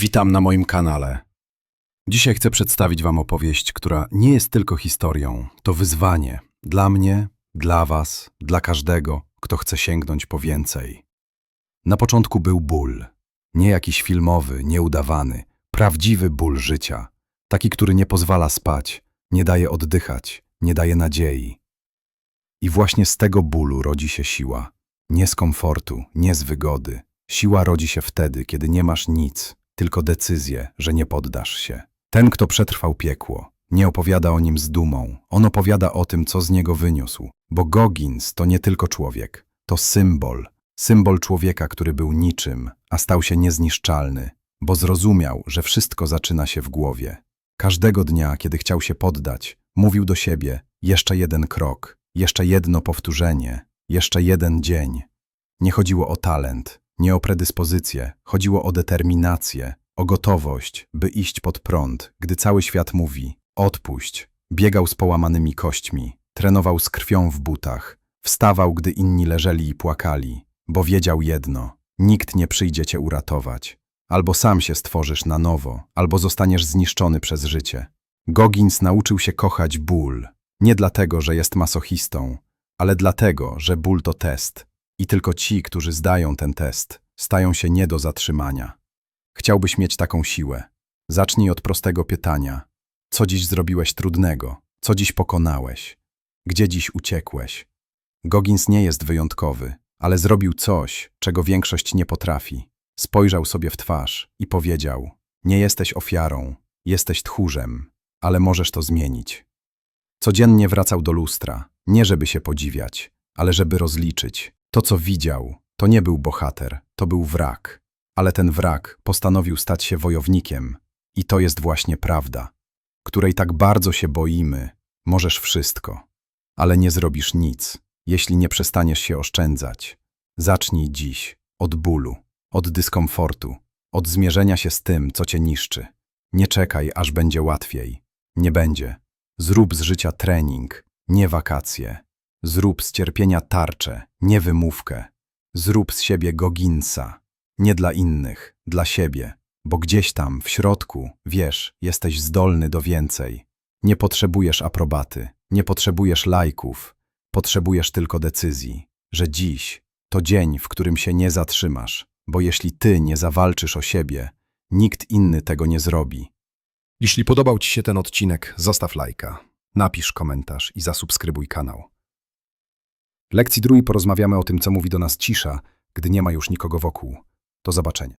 Witam na moim kanale. Dzisiaj chcę przedstawić Wam opowieść, która nie jest tylko historią, to wyzwanie dla mnie, dla Was, dla każdego, kto chce sięgnąć po więcej. Na początku był ból. Nie jakiś filmowy, nieudawany, prawdziwy ból życia. Taki, który nie pozwala spać, nie daje oddychać, nie daje nadziei. I właśnie z tego bólu rodzi się siła. Nie z komfortu, nie z wygody. Siła rodzi się wtedy, kiedy nie masz nic, tylko decyzję, że nie poddasz się. Ten, kto przetrwał piekło, nie opowiada o nim z dumą. On opowiada o tym, co z niego wyniósł. Bo Goggins to nie tylko człowiek, to symbol. Symbol człowieka, który był niczym, a stał się niezniszczalny, bo zrozumiał, że wszystko zaczyna się w głowie. Każdego dnia, kiedy chciał się poddać, mówił do siebie: jeszcze jeden krok, jeszcze jedno powtórzenie, jeszcze jeden dzień. Nie chodziło o talent, nie o predyspozycję, chodziło o determinację, o gotowość, by iść pod prąd, gdy cały świat mówi: odpuść. Biegał z połamanymi kośćmi, trenował z krwią w butach, wstawał, gdy inni leżeli i płakali, bo wiedział jedno: nikt nie przyjdzie cię uratować. Albo sam się stworzysz na nowo, albo zostaniesz zniszczony przez życie. Goggins nauczył się kochać ból, nie dlatego, że jest masochistą, ale dlatego, że ból to test. I tylko ci, którzy zdają ten test, stają się nie do zatrzymania. Chciałbyś mieć taką siłę. Zacznij od prostego pytania. Co dziś zrobiłeś trudnego? Co dziś pokonałeś? Gdzie dziś uciekłeś? Goggins nie jest wyjątkowy, ale zrobił coś, czego większość nie potrafi. Spojrzał sobie w twarz i powiedział: Nie jesteś ofiarą, jesteś tchórzem, ale możesz to zmienić. Codziennie wracał do lustra, nie żeby się podziwiać, ale żeby rozliczyć. To, co widział, to nie był bohater, to był wrak. Ale ten wrak postanowił stać się wojownikiem. I to jest właśnie prawda, której tak bardzo się boimy. Możesz wszystko, ale nie zrobisz nic, jeśli nie przestaniesz się oszczędzać. Zacznij dziś od bólu, od dyskomfortu, od zmierzenia się z tym, co cię niszczy. Nie czekaj, aż będzie łatwiej. Nie będzie. Zrób z życia trening, nie wakacje. Zrób z cierpienia tarczę, nie wymówkę. Zrób z siebie Goginsa. Nie dla innych, dla siebie. Bo gdzieś tam, w środku, wiesz, jesteś zdolny do więcej. Nie potrzebujesz aprobaty, nie potrzebujesz lajków. Potrzebujesz tylko decyzji, że dziś to dzień, w którym się nie zatrzymasz. Bo jeśli ty nie zawalczysz o siebie, nikt inny tego nie zrobi. Jeśli podobał Ci się ten odcinek, zostaw lajka, napisz komentarz i zasubskrybuj kanał. Lekcji drugiej porozmawiamy o tym, co mówi do nas cisza, gdy nie ma już nikogo wokół. Do zobaczenia.